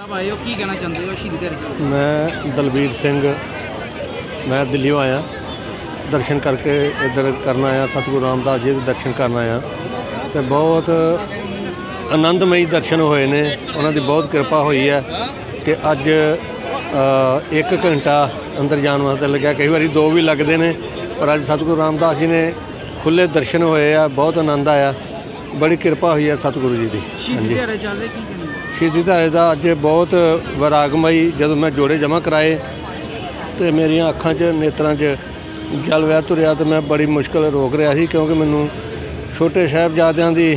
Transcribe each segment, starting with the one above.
ਸਾਹਿਬ ਆਏ ਹੋ ਕੀ ਕਹਿਣਾ ਚਾਹੁੰਦੇ ਹੋ ਸ਼ਹੀਦੀ ਦਿਹਾੜੇ ਚ? ਮੈਂ ਦਲਬੀਰ ਸਿੰਘ ਮੈਂ ਦਿੱਲੀੋਂ ਆਇਆ। ਦਰਸ਼ਨ ਕਰਕੇ ਇੱਧਰ ਕਰਨ ਆਇਆ ਸਤਿਗੁਰੂ ਰਾਮਦਾਸ ਜੀ ਦੇ ਦਰਸ਼ਨ ਕਰਨ ਆਇਆ। ਤੇ ਬਹੁਤ ਆਨੰਦਮਈ ਦਰਸ਼ਨ ਹੋਏ ਨੇ। ਉਹਨਾਂ ਦੀ ਬਹੁਤ ਕਿਰਪਾ ਹੋਈ ਹੈ ਕਿ ਅੱਜ ਇੱਕ ਘੰਟਾ ਅੰਦਰ ਜਾਣ ਵਾਸਤੇ ਲੱਗਿਆ। ਕਈ ਵਾਰੀ ਦੋ ਵੀ ਲੱਗਦੇ ਨੇ ਪਰ ਅੱਜ ਸਤਿਗੁਰੂ ਰਾਮਦਾਸ ਜੀ ਨੇ ਖੁੱਲੇ ਦਰਸ਼ਨ ਹੋਏ ਆ ਬਹੁਤ ਆਨੰਦ ਆਇਆ। ਬੜੀ ਕਿਰਪਾ ਹੋਈ ਹੈ ਸਤਿਗੁਰੂ ਜੀ ਦੀ। ਸ਼ਹੀਦੀ ਸ਼ਹੀਦੀ ਦਿਹਾੜੇ ਦਾ ਅੱਜ ਬਹੁਤ ਵਿਰਾਗਮਈ ਜਦੋਂ ਮੈਂ ਜੋੜੇ ਜਮ੍ਹਾਂ ਕਰਾਏ ਤੇ ਮੇਰੀਆਂ ਅੱਖਾਂ 'ਚ, ਨੇਤਰਾਂ 'ਚ ਜਲ ਵਹਿ ਤੁਰਿਆ ਤੇ ਮੈਂ ਬੜੀ ਮੁਸ਼ਕਲ ਰੋਕ ਰਿਹਾ ਸੀ ਕਿਉਂਕਿ ਮੈਨੂੰ ਛੋਟੇ ਸਾਹਿਬਜ਼ਾਦਿਆਂ ਦੀ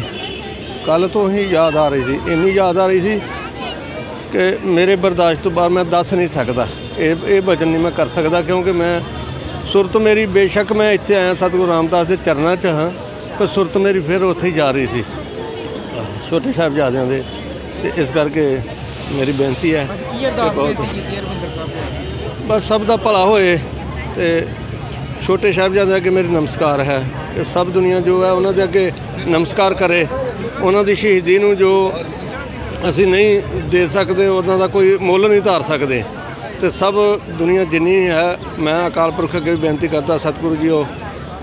ਕੱਲ ਤੋਂ ਹੀ ਯਾਦ ਆ ਰਹੀ ਸੀ, ਇੰਨੀ ਯਾਦ ਆ ਰਹੀ ਸੀ ਕਿ ਮੇਰੇ ਬਰਦਾਸ਼ਤ ਤੋਂ ਬਾਹਰ ਮੈਂ ਦੱਸ ਨਹੀਂ ਸਕਦਾ, ਇਹ ਇਹ ਵਚਨ ਨਹੀਂ ਮੈਂ ਕਰ ਸਕਦਾ ਕਿਉਂਕਿ ਮੈਂ ਸੁਰਤ ਮੇਰੀ ਬੇਸ਼ੱਕ ਮੈਂ ਇੱਥੇ ਆਇਆ ਸਤਿਗੁਰੂ ਰਾਮਦਾਸ ਦੇ ਚਰਨਾਂ 'ਚ ਹਾਂ, ਪਰ ਸੁਰਤ ਮੇਰੀ ਫਿਰ ਉੱਥੇ ਹੀ ਜਾ ਰਹੀ ਸੀ, ਛੋਟੇ ਸਾਹਿਬਜ਼ਾਦਿਆਂ ਦੇ ਤੇ ਇਸ ਕਰਕੇ ਮੇਰੀ ਬੇਨਤੀ ਹੈ ਅੱਜ ਕੀ ਅਰਦਾਸ ਬਹੁਤ- ਬੇਨਤੀ ਕੀਤੀ ਹਰਮੰਦਰ ਸਾਹਿਬ ਨੇ ਬਸ ਸਭ ਦਾ ਭਲਾ ਹੋਏ ਤੇ ਛੋਟੇ ਸਾਹਿਬਜ਼ਾਦਿਆਂ ਅੱਗੇ ਮੇਰੀ ਨਮਸਕਾਰ ਹੈ। ਕਿ ਸਭ ਦੁਨੀਆ ਜੋ ਹੈ ਉਹਨਾਂ ਦੇ ਅੱਗੇ ਨਮਸਕਾਰ ਕਰੇ। ਉਹਨਾਂ ਦੀ ਸ਼ਹੀਦੀ ਨੂੰ ਜੋ ਅਸੀਂ ਨਹੀਂ ਦੇ ਸਕਦੇ ਉਹਨਾਂ ਦਾ ਕੋਈ ਮੁੱਲ ਨਹੀਂ ਧਾਰ ਸਕਦੇ। ਤੇ ਸਭ ਦੁਨੀਆ ਜਿੰਨੀ ਹੈ ਮੈਂ ਅਕਾਲ ਪੁਰਖ ਅੱਗੇ ਬੇਨਤੀ ਕਰਦਾ ਸਤਿਗੁਰੂ ਜੀਓ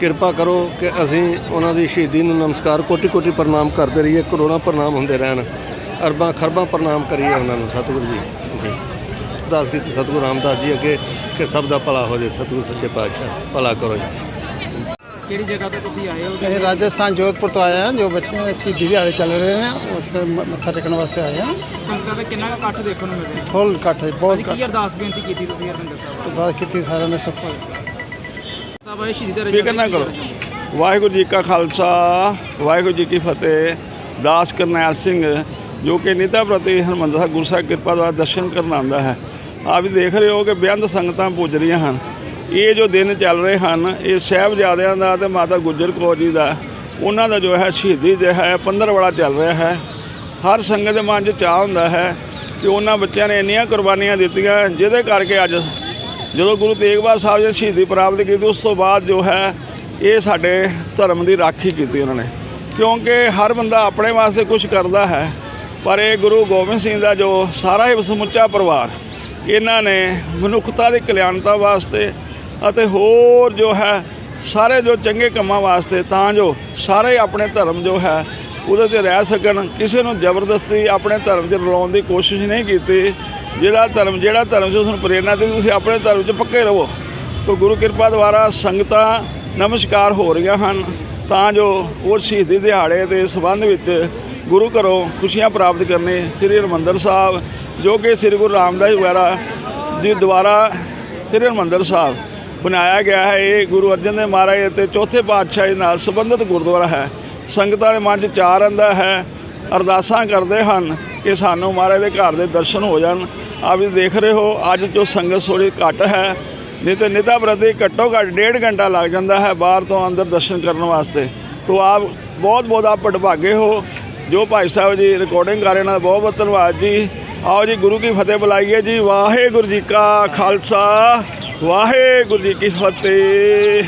ਕਿਰਪਾ ਕਰੋ ਕਿ ਅਸੀਂ ਉਹਨਾਂ ਦੀ ਸ਼ਹੀਦੀ ਨੂੰ ਨਮਸਕਾਰ ਕੋਟੀ ਕੋਟੀ ਪ੍ਰਣਾਮ ਕਰਦੇ ਰਹੀਏ ਕਰੋੜਾਂ ਪ੍ਰਣਾਮ ਹੁੰਦੇ ਰਹਿਣ। ਅਰਬਾਂ ਖਰਬਾਂ ਪ੍ਰਣਾਮ ਕਰੀਏ ਉਹਨਾਂ ਨੂੰ ਸਤਿਗੁਰੂ ਜੀ। ਜੀ। ਅਰਦਾਸ ਕੀਤੀ ਸਤਿਗੁਰੂ ਰਾਮਦਾਸ ਜੀ ਅੱਗੇ ਕਿ ਸਭ ਦਾ ਭਲਾ ਹੋ ਜਾਏ ਸਤਿਗੁਰੂ ਸੱਚੇ ਪਾਤਸ਼ਾਹ ਭਲਾ ਕਰੋ ਜੀ। ਕਿਹੜੀ ਜਗ੍ਹਾ ਤੋਂ ਤੁਸੀਂ ਆਏ ਹੋ? ਅਸੀਂ ਰਾਜਸਥਾਨ ਜੋਧਪੁਰ ਤੋਂ ਆਏ ਹਾਂ ਜੋ ਬੱਚੇ ਸ਼ਹੀਦੀ ਦਿਹਾੜੇ ਚੱਲ ਰਹੇ ਨੇ ਉੱਥੇ ਮੱਥਾ ਟੇਕਣ ਵਾਸਤੇ ਆਏ ਹਾਂ। ਸੰਗਤਾਂ ਦਾ ਕਿੰਨਾ ਕੁ ਇਕੱਠ ਦੇਖਣ ਨੂੰ ਮਿਲ? ਰਿਹਾ ਫੁੱਲ ਇਕੱਠ ਹੈ ਬਹੁਤ ਕੀ ਅਰਦਾਸ ਬੇਨਤੀ ਕੀਤੀ ਤੁਸੀਂ ਹਰਮੰਦਰ ਸਾਹਿਬ ਅਰਦਾਸ ਕੀਤੀ ਸਾਰਿਆਂ ਦੇ ਸੁੱਖ ਹੋਏ ਸਾਹਿਬ ਆਏ ਸ਼ਹੀਦੀ ਦਿਹਾੜੇ ਫਿਕਰ ਨਾ ਕਰੋ। ਵਾਹਿਗੁਰੂ ਜੀ ਕਾ ਖਾਲਸਾ ਵਾਹਿਗੁਰੂ ਜੀ ਕੀ ਫਤਿਹ। ਦਾਸ ਕਰਨੈਲ ਸਿੰਘ ਜੋ ਕਿ ਨਿਤਾ ਪ੍ਰਤੀ ਹਰਮੰਦਰ ਸਾਹਿਬ ਗੁਰੂ ਸਾਹਿਬ ਕਿਰਪਾ ਦੁਆਰਾ ਦਰਸ਼ਨ ਕਰਨ ਆਉਂਦਾ ਹੈ। ਆਪ ਵੀ ਦੇਖ ਰਹੇ ਹੋ ਕਿ ਬੇਅੰਤ ਸੰਗਤਾਂ ਪੁੱਜ ਰਹੀਆਂ ਹਨ। ਇਹ ਜੋ ਦਿਨ ਚੱਲ ਰਹੇ ਹਨ, ਇਹ ਸਾਹਿਬਜ਼ਾਦਿਆਂ ਦਾ ਤੇ ਮਾਤਾ ਗੁਜਰ ਕੌਰ ਜੀ ਦਾ, ਉਹਨਾਂ ਦਾ ਜੋ ਹੈ ਸ਼ਹੀਦੀ ਜੋ ਹੈ ਪੰਦਰਵਾੜਾ ਚੱਲ ਰਿਹਾ ਹੈ। ਹਰ ਸੰਗਤ ਦੇ ਮਨ 'ਚ ਚਾਹ ਹੁੰਦਾ ਹੈ ਕਿ ਉਹਨਾਂ ਬੱਚਿਆਂ ਨੇ ਇੰਨੀਆਂ ਕੁਰਬਾਨੀਆਂ ਦਿੱਤੀਆਂ, ਜਿਹਦੇ ਕਰਕੇ ਅੱਜ ਜਦੋਂ ਗੁਰੂ ਤੇਗ ਬਹਾਦਰ ਸਾਹਿਬ ਜੀ ਸ਼ਹੀਦੀ ਪ੍ਰਾਪਤ ਕੀਤੀ, ਉਸ ਤੋਂ ਬਾਅਦ ਜੋ ਹੈ ਇਹ ਸਾਡੇ ਧਰਮ ਦੀ ਰਾਖੀ ਕੀਤੀ ਉਹਨਾਂ ਨੇ। ਕਿਉਂਕਿ ਹਰ ਬੰਦਾ ਆਪਣੇ ਵਾਸਤੇ ਕੁਝ ਕਰਦਾ ਹੈ। ਪਰ ਇਹ ਗੁਰੂ ਗੋਬਿੰਦ ਸਿੰਘ ਦਾ ਜੋ ਸਾਰਾ ਹੀ ਸਮੁੱਚਾ ਪਰਿਵਾਰ, ਇਹਨਾਂ ਨੇ ਮਨੁੱਖਤਾ ਦੀ ਕਲਿਆਣਤਾ ਵਾਸਤੇ ਅਤੇ ਹੋਰ ਜੋ ਹੈ, ਸਾਰੇ ਜੋ ਚੰਗੇ ਕੰਮਾਂ ਵਾਸਤੇ, ਤਾਂ ਜੋ ਸਾਰੇ ਆਪਣੇ ਧਰਮ ਜੋ ਹੈ, ਉਹਦੇ ਤੇ ਰਹਿ ਸਕਣ। ਕਿਸੇ ਨੂੰ ਜ਼ਬਰਦਸਤੀ ਆਪਣੇ ਧਰਮ 'ਚ ਰਲਾਉਣ ਦੀ ਕੋਸ਼ਿਸ਼ ਨਹੀਂ ਕੀਤੀ। ਜਿਹਦਾ ਧਰਮ, ਜਿਹੜਾ ਧਰਮ 'ਚ ਉਸ ਨੂੰ ਪ੍ਰੇਰਨਾ ਦੇ ਤੁਸੀਂ ਆਪਣੇ ਧਰਮ 'ਚ ਪੱਕੇ ਰਹੋ। ਤੋ ਗੁਰੂ ਕਿਰਪਾ ਦੁਆਰਾ ਸੰਗਤਾਂ ਨਮਸਕਾਰ ਹੋ ਰਹੀਆਂ ਹਨ। ਤਾਂ ਜੋ ਉਹ ਸ਼ਹੀਦੀ ਦਿਹਾੜੇ ਦੇ ਸੰਬੰਧ ਵਿੱਚ ਗੁਰੂ ਘਰੋਂ ਖੁਸ਼ੀਆਂ ਪ੍ਰਾਪਤ ਕਰਨੇ ਸ੍ਰੀ ਹਰਿਮੰਦਰ ਸਾਹਿਬ, ਜੋ ਕਿ ਸ੍ਰੀ ਗੁਰੂ ਰਾਮਦਾਸ ਵਗੈਰਾ ਦੀ ਦੁਆਰਾ ਸ੍ਰੀ ਹਰਿਮੰਦਰ ਸਾਹਿਬ ਬਣਾਇਆ ਗਿਆ ਹੈ। ਇਹ ਗੁਰੂ ਅਰਜਨ ਦੇਵ ਮਹਾਰਾਜ ਅਤੇ ਚੌਥੇ ਪਾਤਸ਼ਾਹ ਜੀ ਨਾਲ ਸੰਬੰਧਿਤ ਗੁਰਦੁਆਰਾ ਹੈ। ਸੰਗਤਾਂ ਦੇ ਮਨ 'ਚ ਚਾਅ ਰਹਿੰਦਾ ਹੈ, ਅਰਦਾਸਾਂ ਕਰਦੇ ਹਨ ਕਿ ਸਾਨੂੰ ਮਹਾਰਾਜ ਦੇ ਘਰ ਦੇ ਦਰਸ਼ਨ ਹੋ ਜਾਣ। ਆਪ ਵੀ ਦੇਖ ਰਹੇ ਹੋ, ਅੱਜ ਜੋ ਸੰਗਤ ਥੋੜ੍ਹੀ ਘੱਟ ਹੈ ਨਹੀਂ ਤੇ ਨਿਤਾ ਪ੍ਰਤੀ ਘੱਟੋ ਘੱਟ ਡੇਢ ਘੰਟਾ ਲੱਗ ਜਾਂਦਾ ਹੈ ਬਾਹਰ ਤੋਂ ਅੰਦਰ ਦਰਸ਼ਨ ਕਰਨ ਵਾਸਤੇ। ਤੋ ਆਪ ਬਹੁਤ ਬਹੁਤ ਆਪ ਭਟਭਾਗੇ ਹੋ। ਜੋ ਭਾਈ ਸਾਹਿਬ ਜੀ ਰਿਕਾਰਡਿੰਗ ਕਰ ਰਹੇ ਨਾਲ ਬਹੁਤ ਬਹੁਤ ਧੰਨਵਾਦ ਜੀ। ਆਓ ਜੀ, ਗੁਰੂ ਕੀ ਫਤਿਹ ਬੁਲਾਈਏ ਜੀ। ਵਾਹਿਗੁਰੂ ਜੀ ਕਾ ਖਾਲਸਾ। ਵਾਹਿਗੁਰੂ ਜੀ ਕੀ ਫਤਿਹ।